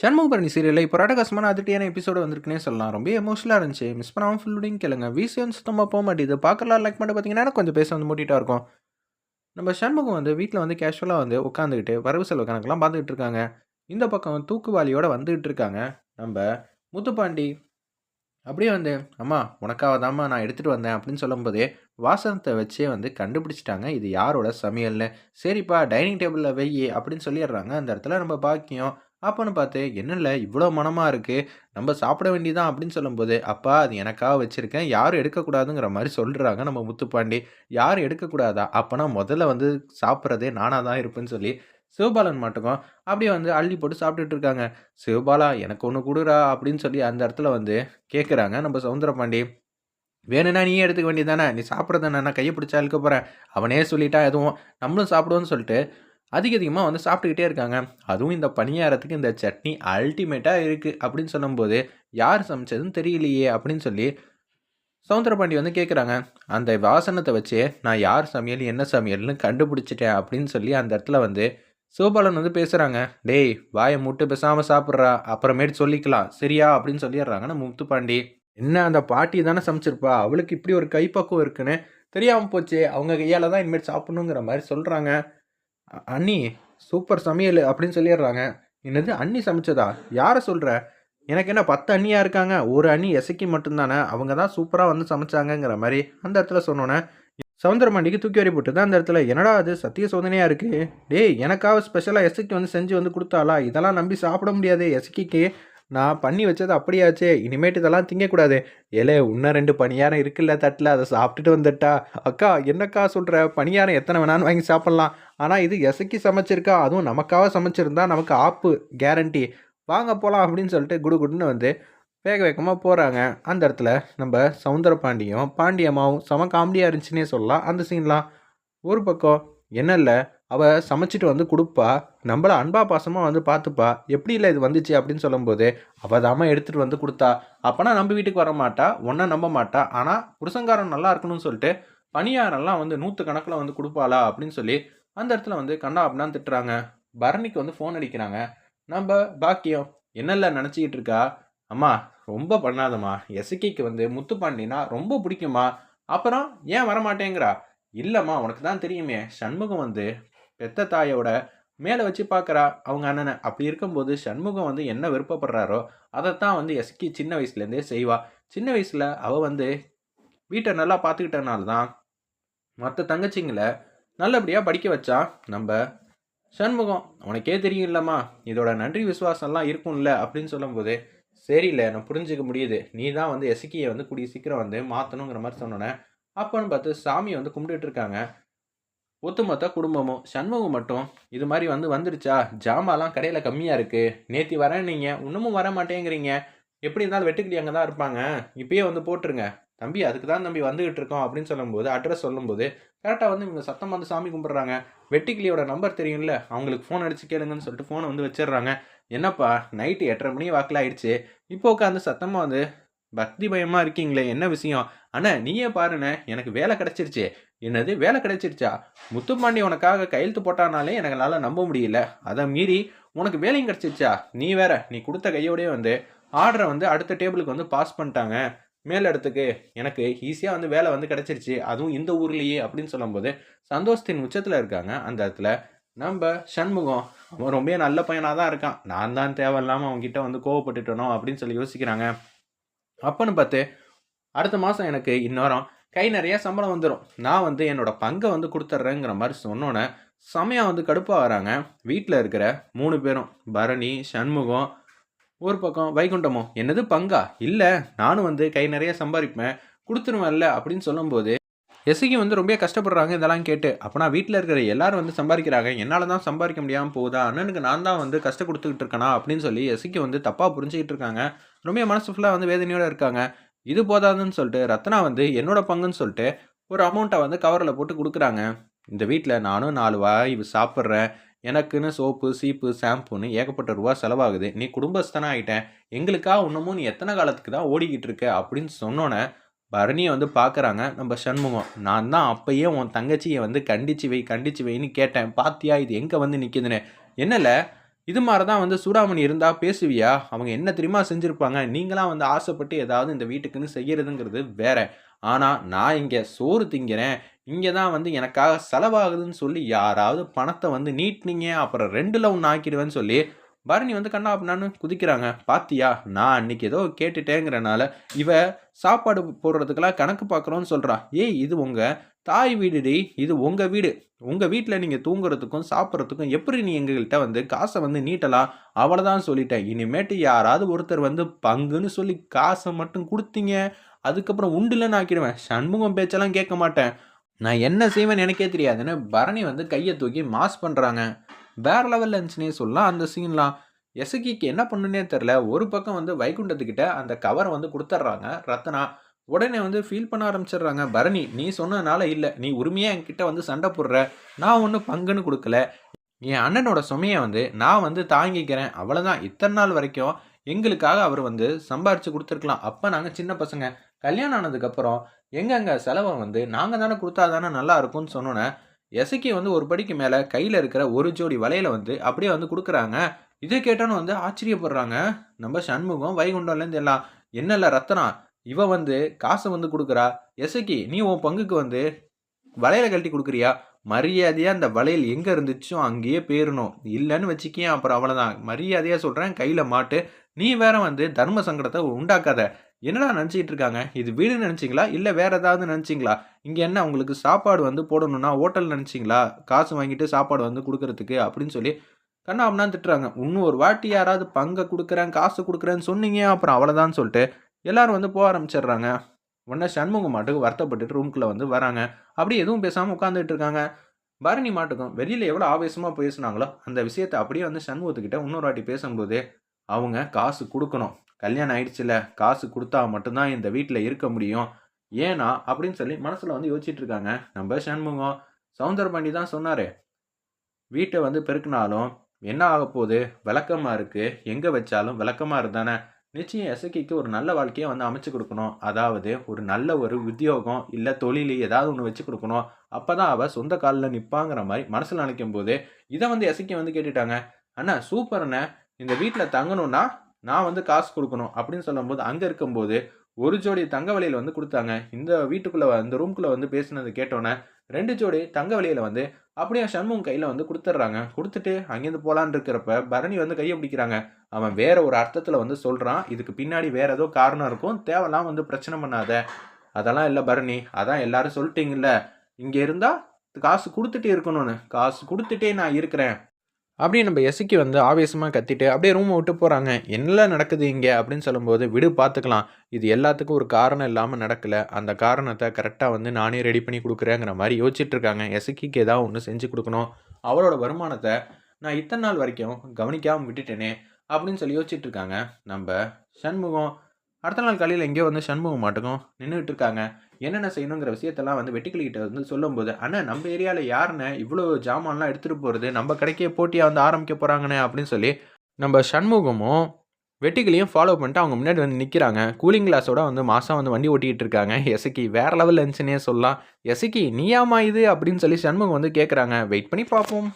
சண்முகபரணி சீரியலில் இப்போ ரடகசமான அதிர்ட்டியான எபிசோடு வந்திருக்குன்னே சொல்லலாம். ரொம்ப எமோஷனலாக இருந்துச்சு. மிஸ் பண்ணாமல் ஃபுல்லுடையும் கேளுங்க. விசியம் சுத்தமாக போக மாட்டேது பார்க்கலாம் லைக் பண்ணி பார்த்தீங்கன்னா கொஞ்சம் பேச வந்து மூட்டிகிட்டா இருக்கும். நம்ம சண்முகம் வந்து வீட்டில் வந்து கேஷுவலாக வந்து உட்காந்துக்கிட்டு வரவு செலவு கணக்கெலாம் பார்த்துக்கிட்டு இருக்காங்க. இந்த பக்கம் தூக்குவாளியோட வந்துகிட்டு இருக்காங்க. நம்ம முத்துப்பாண்டி அப்படியே வந்து அம்மா உனக்காக தாம்மா நான் எடுத்துகிட்டு வந்தேன் அப்படின்னு சொல்லும்போதே வாசனத்தை வச்சே வந்து கண்டுபிடிச்சிட்டாங்க. இது யாரோட சமையல்னு. சரிப்பா டைனிங் டேபிளில் வெய்யி அப்படின்னு சொல்லிடுறாங்க. அந்த இடத்துல நம்ம பாக்கியம் அப்போன்னு பார்த்து என்னல்ல இவ்வளோ மனமாக இருக்குது நம்ம சாப்பிட வேண்டியதான் அப்படின்னு சொல்லும்போது அப்பா அது எனக்காக வச்சுருக்கேன். யாரும் எடுக்கக்கூடாதுங்கிற மாதிரி சொல்கிறாங்க நம்ம முத்துப்பாண்டி. யாரும் எடுக்கக்கூடாதா? அப்போனா முதல்ல வந்து சாப்பிட்றதே நானாக தான் இருப்பேன்னு சொல்லி சிவபாலன் மட்டுக்கும் அப்படியே வந்து அள்ளி போட்டு சாப்பிட்டுட்டு இருக்காங்க. சிவபாலா எனக்கு ஒன்று கொடுறா அப்படின்னு சொல்லி அந்த இடத்துல வந்து கேட்குறாங்க நம்ம சவுந்தரபாண்டி வேணும்னா நீ எடுத்துக்க வேண்டியதானே நீ சாப்பிட்றத நான் கையை பிடிச்சா இழுக்க போகிறேன் அவனே சொல்லிட்டா எதுவும்? நம்மளும் சாப்பிடுவோன்னு சொல்லிட்டு அதிக அதிகமாக வந்து சாப்பிட்டுக்கிட்டே இருக்காங்க. அதுவும் இந்த பணியாரத்துக்கு இந்த சட்னி அல்டிமேட்டாக இருக்குது அப்படின்னு சொல்லும்போது யார் சமைச்சதுன்னு தெரியலையே அப்படின்னு சொல்லி சவுந்தரபாண்டி வந்து கேட்குறாங்க அந்த வாசனத்தை வச்சு நான் யார் சமையல் என்ன சமையல்னு கண்டுபிடிச்சிட்டேன் அப்படின்னு சொல்லி அந்த இடத்துல வந்து சிவபாலன் வந்து பேசுகிறாங்க டேய் வாயை முட்டு பேசாமல் சாப்பிட்றா. அப்புறமேட்டு சொல்லிக்கலாம். சரியா? அப்படின்னு சொல்லிடுறாங்க நம்ம முத்துப்பாண்டி. என்ன அந்த பாட்டி தானே சமைச்சிருப்பா? அவளுக்கு இப்படி ஒரு கைப்பக்குவம் இருக்குன்னு தெரியாமல் போச்சு. அவங்க கையால் தான் இனிமேல் சாப்பிட்ணுங்கிற மாதிரி சொல்கிறாங்க அண்ணி சூப்பர் சமையல் அப்படின்னு சொல்லிடுறாங்க. என்னது அண்ணி சமைச்சதா? யாரை சொல்கிற எனக்கு என்ன பத்து அண்ணியாக இருக்காங்க? ஒரு அண்ணி எசைக்கு மட்டும்தானே? அவங்க தான் சூப்பராக வந்து சமைச்சாங்கங்கிற மாதிரி அந்த இடத்துல சொன்னோன்னே சவுந்தரமாண்டிக்கு தூக்கி வரி போட்டு தான் அந்த இடத்துல. என்னடா அது? சத்திய சோதனையாக இருக்குது டேய் எனக்காக ஸ்பெஷலாக எசைக்கு வந்து செஞ்சு வந்து கொடுத்தாளா? இதெல்லாம் நம்பி சாப்பிட முடியாது எசைக்கு நான் பண்ணி வச்சது அப்படியாச்சே? இனிமேட்டு இதெல்லாம் திங்கக்கூடாது. ஏலே இன்னும் ரெண்டு பணியாரம் இருக்குல்ல தட்டில் அதை சாப்பிட்டுட்டு வந்துட்டா. அக்கா என்னக்கா சொல்கிற பணியாரம் எத்தனை வேணாலும் வாங்கி சாப்பிட்லாம். ஆனால் இது எசக்கி சமைச்சிருக்கா? அதுவும் நமக்காக சமைச்சிருந்தா நமக்கு ஆப்பு கேரண்டி வாங்க போகலாம் அப்படின்னு சொல்லிட்டு குடு குடுன்னு வந்து வேக வேகமாக போகிறாங்க அந்த இடத்துல நம்ம சவுந்தர பாண்டியும் பாண்டியம்மாவும் செம காமெடியாக இருந்துச்சுன்னே சொல்லலாம். அந்த சீன்லாம் ஒரு பக்கம் என்ன இல்லை அவள் சமைச்சிட்டு வந்து கொடுப்பா. நம்மள அன்பா பாசமாக வந்து பார்த்துப்பா எப்படி இல்லை இது வந்துச்சு அப்படின்னு சொல்லும்போது அவள் தாம்மா எடுத்துகிட்டு வந்து கொடுத்தா. அப்போனா நம்ம வீட்டுக்கு வர மாட்டா ஒன்றை நம்ப மாட்டா. ஆனால் புருஷங்காரன் நல்லா இருக்கணும்னு சொல்லிட்டு பணியாரெல்லாம் வந்து நூற்று கணக்கில் வந்து கொடுப்பாளா அப்படின்னு சொல்லி அந்த இடத்துல வந்து கண்ணா அப்படின்னு திட்டுறாங்க. பரணிக்கு வந்து ஃபோன் அடிக்கிறாங்க. நம்ம பாக்கியம் என்னெல்லாம் நினச்சிக்கிட்டு இருக்கா? அம்மா ரொம்ப பண்ணாதம்மா. எஸ்கேக்கு வந்து முத்து பாண்டினா ரொம்ப பிடிக்குமா அப்புறம் ஏன் வரமாட்டேங்கிறா? இல்லைம்மா உனக்கு தான் தெரியுமே. சண்முகம் வந்து பெத்த தாயோட மேலே வச்சு பார்க்குறா அவங்க அண்ணனை. அப்படி இருக்கும்போது சண்முகம் வந்து என்ன விருப்பப்படுறாரோ அதைத்தான் வந்து எஸ்கி சின்ன வயசுலேருந்தே செய்வா. சின்ன வயசில் அவள் வந்து வீட்டை நல்லா பார்த்துக்கிட்டனால தான் மற்ற தங்கச்சிங்களை நல்லபடியாக படிக்க வச்சா நம்ம சண்முகம் உனக்கே தெரியும் இல்லைம்மா இதோட நன்றி விசுவாசம்லாம் இருக்கும்ல அப்படின்னு சொல்லும்போது சரியில்ல நான் புரிஞ்சுக்க முடியுது. நீ தான் வந்து எசுக்கியை வந்து கூடிய சீக்கிரம் வந்து மாற்றணுங்கிற மாதிரி சொன்னோன்னே அப்போன்னு பார்த்து சாமியை வந்து கும்பிட்டுட்டு இருக்காங்க. ஒத்துமொத்த குடும்பமும் சண்முகம் மட்டும் இது மாதிரி வந்து வந்துருச்சா? ஜாமாலாம் கடையில் கம்மியாக இருக்குது நேத்தி வரேன் நீங்கள் இன்னமும் வர மாட்டேங்கிறீங்க. எப்படி இருந்தாலும் வெட்டுக்கிளி அங்கே தான் இருப்பாங்க. இப்பயே வந்து போட்டுருங்க. தம்பி அதுக்கு தான் தம்பி வந்துகிட்டு இருக்கோம் அப்படின்னு சொல்லும்போது அட்ரஸ் சொல்லும்போது கரெக்டாக வந்து இவங்க சத்தம் வந்து சாமி கும்பிட்றாங்க. வெட்டிக்கிளியோட நம்பர் தெரியும்ல? அவங்களுக்கு ஃபோன் அடிச்சு கேளுங்கன்னு சொல்லிட்டு ஃபோனை வந்து வச்சிடுறாங்க. என்னப்பா நைட்டு எட்டரை மணி வாக்கில் ஆயிடுச்சு. இப்போ உட்காந்து சத்தமாக வந்து பக்தி பயமாக இருக்கீங்களே என்ன விஷயம்? அண்ணா நீயே பாருண்ணே எனக்கு வேலை கிடைச்சிருச்சு. என்னது வேலை கிடைச்சிருச்சா? முத்துப்பாண்டி உனக்காக கையெழுத்து போட்டானாலே எனக்குனால நம்ப முடியல. அதை மீறி உனக்கு வேலையும் கிடைச்சிருச்சா? நீ வேற நீ கொடுத்த கையோடய வந்து ஆர்டரை வந்து அடுத்த டேபிளுக்கு வந்து பாஸ் பண்ணிட்டாங்க. மேல் இடத்துக்கு எனக்கு ஈஸியாக வந்து வேலை வந்து கிடைச்சிருச்சு. அதுவும் இந்த ஊர்லேயே அப்படின்னு சொல்லும்போது சந்தோஷத்தின் உச்சத்தில் இருக்காங்க. அந்த இடத்துல நம்ம சண்முகம் அவன் ரொம்ப நல்ல பையனாக தான் இருக்கான். நான் தான் தேவையில்லாமல் அவங்ககிட்ட வந்து கோவப்பட்டுட்டனோ அப்படின்னு சொல்லி யோசிக்கிறாங்க. அப்பன்னு பார்த்து அடுத்த மாதம் எனக்கு இன்னொரம் கை நிறைய சம்பளம் வந்துடும் நான் வந்து என்னோட பங்கை வந்து கொடுத்துட்றேங்கிற மாதிரி சொன்னோன்னே செமையாக வந்து கடுப்பாக வராங்க. வீட்டில் இருக்கிற மூணு பேரும் பரணி சண்முகம் ஒரு பக்கம் வைகுண்டமும். என்னது பங்கா? இல்லை நானும் வந்து கை நிறைய சம்பாதிப்பேன் கொடுத்துருவேன்ல அப்படின்னு சொல்லும்போது எஸ்சிக்கு வந்து ரொம்ப கஷ்டப்படுறாங்க இதெல்லாம் கேட்டு. அப்போனா வீட்டில் இருக்கிற எல்லாரும் வந்து சம்பாதிக்கிறாங்க. என்னால் தான் சம்பாதிக்க முடியாமல் போகுதா? அண்ணனுக்கு நான் தான் வந்து கஷ்டம் கொடுத்துக்கிட்டு இருக்கேனா? அப்படின்னு சொல்லி எஸ்சிக்கு வந்து தப்பாக புரிஞ்சுக்கிட்டு இருக்காங்க. ரொம்ப மனசு ஃபுல்லாக வந்து வேதனையோடு இருக்காங்க. இது போதாதுன்னு சொல்லிட்டு ரத்னா வந்து என்னோட பங்குன்னு சொல்லிட்டு ஒரு அமௌண்ட்டை வந்து கவரில் போட்டு கொடுக்குறாங்க. இந்த வீட்டில் நானும் நாலு வாய் சாப்பிட்றேன். எனக்குன்னு சோப்பு சீப்பு ஷாம்புன்னு ஏகப்பட்ட ரூபா செலவாகுது. நீ குடும்பஸ்தனாக ஆகிட்டேன் எங்களுக்காக இன்னமும் நீ எத்தனை காலத்துக்கு தான் ஓடிக்கிட்டு இருக்க? அப்படின்னு சொன்னோன்னே பரணியை வந்து பார்க்குறாங்க. நம்ம சண்முகம் நான் தான் அப்பயே உன் தங்கச்சியை வந்து கண்டிச்சு வை கண்டிச்சு வைன்னு கேட்டேன். பாத்தியா? இது எங்கே வந்து நிற்கிதுன்னு என்னல? இது மாதிரி தான் வந்து சூடாமணி இருந்தால் பேசுவியா? அவங்க என்ன தெரியுமா செஞ்சுருப்பாங்க? நீங்களாம் வந்து ஆசைப்பட்டு ஏதாவது இந்த வீட்டுக்குன்னு செய்கிறதுங்கிறது வேற. ஆனால் நான் இங்கே சோறு திங்கிறேன். இங்கே தான் வந்து எனக்காக செலவாகுதுன்னு சொல்லி யாராவது பணத்தை வந்து நீட்டினீங்க. அப்புறம் 2ல 1 ஆக்கிடுவேன்னு சொல்லி, பரணி வந்து கண்ணா அப்படின்னு குதிக்கிறாங்க. பாத்தியா? நான் அன்னைக்கு ஏதோ கேட்டுட்டேங்கிறனால, இவ சாப்பாடு போடுறதுக்கெல்லாம் கணக்கு பார்க்குறோன்னு சொல்கிறா ஏய் இது உங்கள் தாய் வீடுடி. இது உங்கள் வீடு. உங்கள் வீட்டில் நீங்கள் தூங்குறதுக்கும், சாப்பிட்றதுக்கும் எப்படி நீ எங்ககிட்ட வந்து காசை வந்து நீட்டலாம்? அவ்வளோதான் சொல்லிட்டேன். இனிமேட்டு யாராவது ஒருத்தர் வந்து பங்குன்னு சொல்லி காசை மட்டும் கொடுத்தீங்க அதுக்கப்புறம் உண்டுலன்னு ஆக்கிடுவேன். சண்முகம் பேச்செல்லாம் கேட்க மாட்டேன். நான் என்ன செய்வேன்னு எனக்கே தெரியாதுன்னு பரணி வந்து கையை தூக்கி மாஸ் பண்ணுறாங்க வேற லெவல்ல இருந்துச்சுன்னே சொல்லலாம் அந்த சீன்லாம். எசகிக்கு என்ன பண்ணுன்னே தெரில ஒரு பக்கம் வந்து வைகுண்டத்துக்கிட்ட அந்த கவரை வந்து கொடுத்துட்றாங்க ரத்னா. உடனே வந்து ஃபீல் பண்ண ஆரம்பிச்சிடுறாங்க பரணி நீ சொன்னதுனால இல்லை நீ உரிமையாக என்கிட்ட வந்து சண்டை போடுற. நான் ஒன்றும் பங்குன்னு கொடுக்கல என் அண்ணனோட சுமையை வந்து நான் வந்து தாங்கிக்கிறேன். அவ்வளோதான் இத்தனை நாள் வரைக்கும் எங்களுக்காக அவர் வந்து சம்பாரித்து கொடுத்துருக்கலாம் அப்போ நாங்கள் சின்ன பசங்க. கல்யாணம் ஆனதுக்கப்புறம் எங்கெங்கே செலவை வந்து நாங்கள் தானே கொடுத்தா தானே நல்லா இருக்கும்னு சொன்னோன்னே எசக்கி வந்து ஒரு படிக்கு மேலே கையில் இருக்கிற ஒரு ஜோடி வலையில் வந்து அப்படியே வந்து கொடுக்குறாங்க இதை கேட்டோன்னு வந்து ஆச்சரியப்படுறாங்க. நம்ம சண்முகம், வைகுண்டம்லேருந்து எல்லாம். என்னல்ல ரத்னா, இவ வந்து காசை வந்து கொடுக்குறா எசக்கி நீ உன் பங்குக்கு வந்து வளையல கழட்டி கொடுக்குறியா மரியாதையாக அந்த வளையல் எங்கே இருந்துச்சோ அங்கேயே போயிடணும் இல்லைன்னு வச்சுக்கேன் அப்புறம் அவ்வளோதான் மரியாதையாக சொல்கிறேன் கையில் மாட்டு. நீ வேற வந்து தர்ம சங்கடத்தை உண்டாக்காத. என்னடா நினச்சிக்கிட்டு இருக்காங்க? இது வீடுன்னு நினச்சிங்களா இல்லை வேற ஏதாவது நினச்சிங்களா இங்கே என்ன உங்களுக்கு சாப்பாடு வந்து போடணும்னா ஹோட்டல் நினச்சிங்களா காசு வாங்கிட்டு சாப்பாடு வந்து கொடுக்குறதுக்கு அப்படின்னு சொல்லி கண்ணா பின்னான்னு திட்டுறாங்க. இன்னும் ஒரு வாட்டி யாராவது பங்கை கொடுக்குறேன் காசு கொடுக்குறேன்னு சொன்னீங்க, அப்புறம் அவ்வளோதான் சொல்லிட்டு எல்லாரும் வந்து போக ஆரம்பிச்சிடுறாங்க உடனே சண்முகம் மாட்டுக்கு வருத்தப்பட்டுட்டு ரூம்குள்ளே வந்து வராங்க. அப்படியே எதுவும் பேசாமல் உட்காந்துட்டு இருக்காங்க. பரணி மாட்டுக்கும் வெளியில் எவ்வளோ ஆவேசமாக பேசுனாங்களோ, அந்த விஷயத்த அப்படியே வந்து சண்முகத்துக்கிட்ட இன்னொரு வாட்டி பேசும்போது, அவங்க காசு கொடுக்கணும் கல்யாணம் ஆயிடுச்சுல காசு கொடுத்தா மட்டும்தான் இந்த வீட்டில் இருக்க முடியும். ஏன்னா அப்படின்னு சொல்லி மனசில் வந்து யோசிச்சுட்டு இருக்காங்க. நம்ம சண்முகம், சவுந்தரபாண்டி தான் சொன்னார் வீட்டை வந்து பெருக்குனாலும் என்ன ஆகப்போகுது விளக்கமாக இருக்குது எங்கே வச்சாலும் விளக்கமாக இருந்தானே. நிச்சயம் எசக்கிக்கு ஒரு நல்ல வாழ்க்கையை வந்து அமைச்சு கொடுக்கணும் அதாவது ஒரு நல்ல ஒரு உத்தியோகம், இல்லை தொழில் ஏதாவது ஒன்று வச்சு கொடுக்கணும் அப்போ தான் அவள் சொந்த காலில் நிற்பாங்கிற மாதிரி மனசில் நினைக்கும் போது இதை வந்து எசக்கி வந்து கேட்டுட்டாங்க. அண்ணா சூப்பர் அண்ணே. இந்த வீட்டில் தங்கணும்னா, நான் வந்து காசு கொடுக்கணும் அப்படின்னு சொல்லும்போது, அங்கே இருக்கும்போது ஒரு ஜோடி தங்க வலையில் வந்து கொடுத்தாங்க இந்த வீட்டுக்குள்ளே இந்த ரூம்குள்ளே வந்து பேசினது கேட்டோன்னே ரெண்டு ஜோடி தங்க வலையில் வந்து அப்படியே சண்முகம் கையில் வந்து கொடுத்துட்றாங்க கொடுத்துட்டு அங்கேருந்து போலான்னு இருக்கிறப்ப, பரணி வந்து கையை பிடிக்கிறாங்க. அவன் வேற ஒரு அர்த்தத்தில் வந்து சொல்கிறான் இதுக்கு பின்னாடி வேற ஏதோ காரணம் இருக்கும். தேவைலாம் வந்து பிரச்சனை பண்ணாத. அதெல்லாம் இல்லை பரணி. அதான் எல்லாரும் சொல்லிட்டீங்கல்ல இங்கே இருந்தால் காசு கொடுத்துட்டே இருக்கணும்னு. காசு கொடுத்துட்டே நான் இருக்கிறேன். அப்படின்னு நம்ம எசுக்கி வந்து ஆவேசமாக கத்திட்டு அப்படியே ரூமை விட்டு போகிறாங்க என்ன நடக்குது இங்கே அப்படின்னு சொல்லும்போது, விடு பார்த்துக்கலாம். இது எல்லாத்துக்கும் ஒரு காரணம் இல்லாமல் நடக்கல. அந்த காரணத்தை கரெக்டாக வந்து நானே ரெடி பண்ணி கொடுக்குறேங்கிற மாதிரி யோசிச்சுட்டு இருக்காங்க. எசக்கிக்கு ஏதாவது ஒன்று செஞ்சு கொடுக்கணும் அவளோட வருமானத்தை நான் இத்தனை நாள் வரைக்கும் கவனிக்காமல் விட்டுட்டேனே அப்படின்னு சொல்லி யோசிச்சுட்டு இருக்காங்க. நம்ம சண்முகம் அடுத்த நாள் காலையில் எங்கேயோ வந்து சண்முகம் மாட்டுக்கும் நின்றுட்டு இருக்காங்க. என்னென்ன செய்யணுங்கிற விஷயத்தெல்லாம் வந்து வெட்டுக்கிளிகிட்ட வந்து சொல்லும்போது, ஆனால் நம்ம ஏரியாவில் யாருண்ணே இவ்வளோ ஜாமான்லாம் எடுத்துகிட்டு போகிறது நம்ம கடைக்கே போட்டியாக வந்து ஆரம்பிக்க போகிறாங்கண்ணே அப்படின்னு சொல்லி நம்ம சண்முகமும், வெட்டிகளையும் ஃபாலோ பண்ணிட்டு அவங்க முன்னாடி வந்து நிற்கிறாங்க கூலிங் கிளாஸோட வந்து மாதம் வந்து வண்டி ஓட்டிகிட்டு இருக்காங்க. எசக்கி வேறு லெவல் இருந்துச்சுன்னே சொல்லலாம். "எசக்கி நீயாம்மா இது?" அப்படின்னு சொல்லி சண்முகம் வந்து கேட்குறாங்க. வெயிட் பண்ணி பார்ப்போம்.